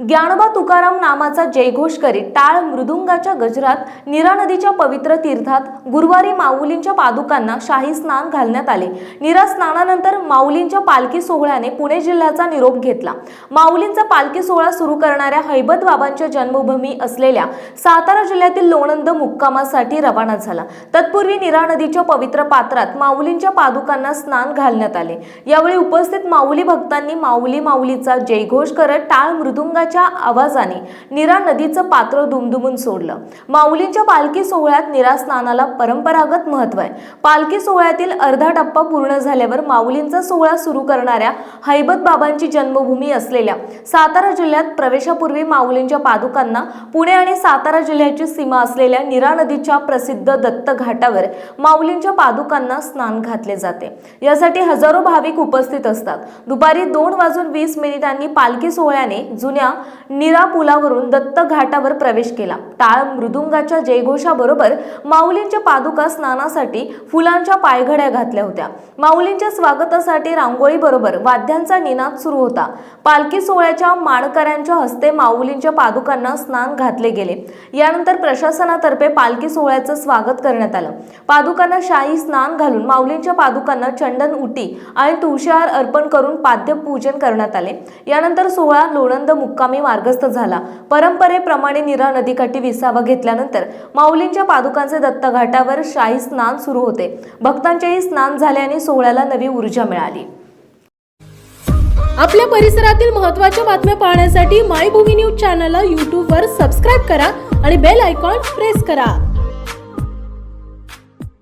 ज्ञानोबा तुकाराम नामाचा जयघोष करीत टाळ मृदुंगाच्या गजरात नीरा नदीच्या पवित्र तीर्थात गुरुवारी माऊलींच्या पादुकांना शाही स्नान घालण्यात आले. नीरा स्नानानंतर माऊलींच्या पालखी सोहळ्याने पुणे जिल्ह्याचा निरोप घेतला. माऊलींचा पालखी सोहळा सुरू करणाऱ्या हैबत बाबांच्या जन्मभूमी असलेल्या सातारा जिल्ह्यातील लोणंद मुक्कामासाठी रवाना झाला. तत्पूर्वी नीरा नदीच्या पवित्र पात्रात माऊलींच्या पादुकांना स्नान घालण्यात आले. यावेळी उपस्थित माऊली भक्तांनी माऊली माऊलीचा जयघोष करत टाळ मृदुंगाच्या आवाजाने निरा नदीचं पात्र दुमदुमून सोडलं. माऊलींच्या पालखी सोहळ्यात निरा स्नानाला परंपरागत महत्त्व आहे. पालखी सोहळ्यातील अर्धा टप्पा पूर्ण झाल्यावर माऊलींचा सोहळा सुरू करणाऱ्या हैबत बाबांची जन्मभूमी असलेल्या सातारा जिल्ह्यात प्रवेशापूर्वी माऊलींच्या पादुकांना पुणे आणि सातारा जिल्ह्याची सीमा असलेल्या निरा नदीच्या प्रसिद्ध दत्त घाटावर माऊलींच्या पादुकांना स्नान घातले जाते. यासाठी हजारो भाविक उपस्थित असतात. दुपारी दोन वाजून वीस मिनिटांनी पालखी सोहळ्याने जुन्या निरा पुलावरून दत्त घाटावर प्रवेश केला. टाळ मृदुंगाच्या जयघोषाबरोबर माऊलींच्या पादुका स्नानासाठी फुलांच्या पायघड्या घातल्या होत्या. माऊलींच्या स्वागतासाठी रांगोळी बरोबर वाद्यांचा निनाद सुरू होता. पालखी सोहळ्याच्या माणकऱ्यांच्या हस्ते माऊलींच्या पादुकांना स्नान घातले गेले. यानंतर प्रशासनातर्फे पालखी सोहळ्याचं स्वागत करण्यात आलं. पादुकांना शाही स्नान घालून माऊलींच्या पादुकांना चंदन उटी आणि तुळशीहार अर्पण करून पाद्यपूजन करण्यात आले. यानंतर सोहळा लोणंद मुक्काम मार्गस्थ झाला. परंपरेप्रमाणे नीरा नदीकाठी विसावा घेतल्यानंतर माऊलींच्या पादुकांचे दत्तघाटावर शाही स्नान सुरू होते. भक्तांचेही स्नान झाल्याने सोहळ्याला नवी ऊर्जा मिळाली. आपल्या परिसरातील महत्त्वाच्या बातम्या पाहण्यासाठी मायभूमी न्यूज चॅनलला यूट्यूबवर सबस्क्राईब करा आणि बेल आयकॉन प्रेस करा.